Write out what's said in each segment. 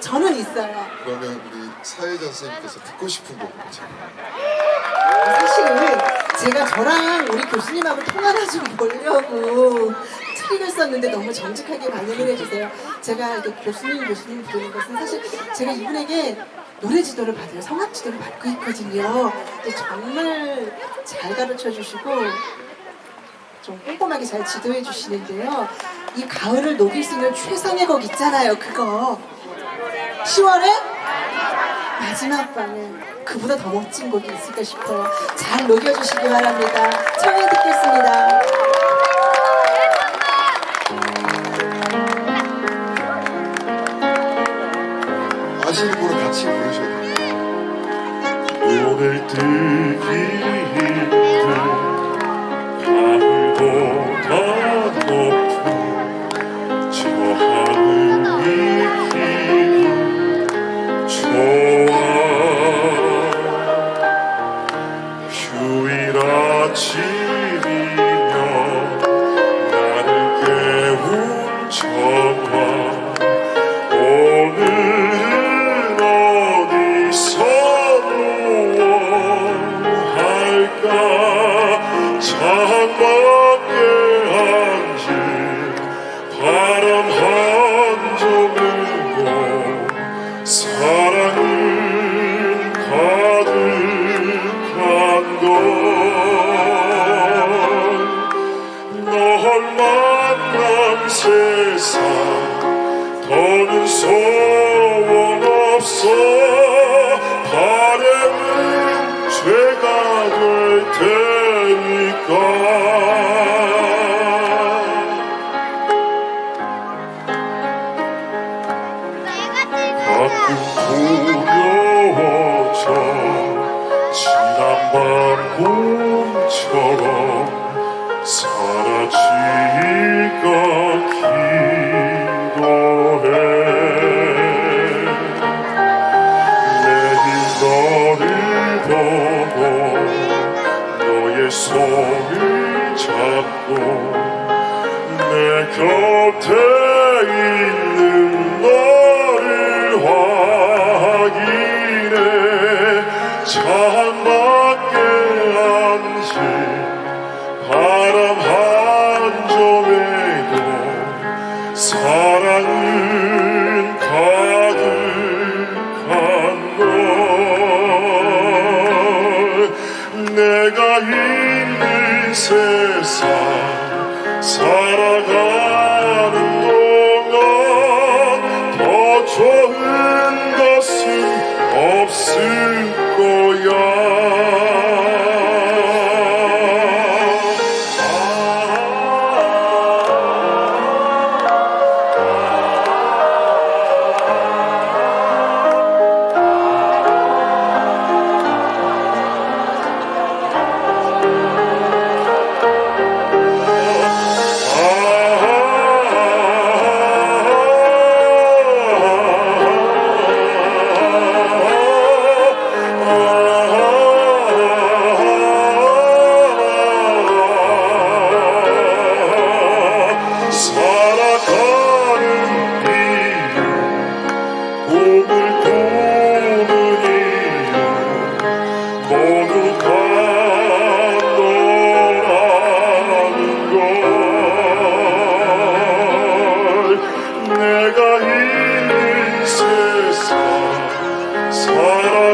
저는 있어요. 그러면 우리 사회자 선생님께서 듣고 싶은 곡 제가 사실 제가 저랑 우리 교수님하고 통화를 좀 보려고 트릭을 썼는데 너무 정직하게 반응을 해주세요. 제가 이렇게 교수님 교수님 부르는 것은 사실 제가 이분에게 노래 지도를 받아요. 성악 지도를 받고 있거든요. 근데 정말 잘 가르쳐 주시고 좀 꼼꼼하게 잘 지도해 주시는데요. 이 가을을 녹일 수 있는 최상의 곡 있잖아요. 그거 10월에 마지막 밤에 그보다 더 멋진 곡이 있을까 싶어요. 잘 녹여주시기 바랍니다. 청해 듣겠습니다. 아시는 같이 부르셔야 돼요. 오늘 뜨기 더는 소원 없어. 바람은 죄가 될 테니까. 가끔 두려워져 지난 밤 꿈처럼 사라질까 손을 잡고 내 곁에 세상 살아가는 동안 더 좋은 것은 없을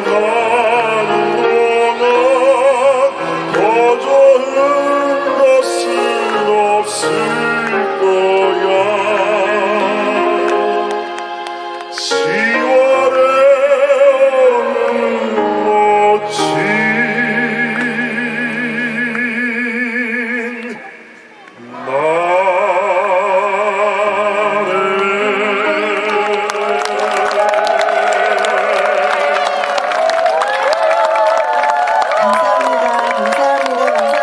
살아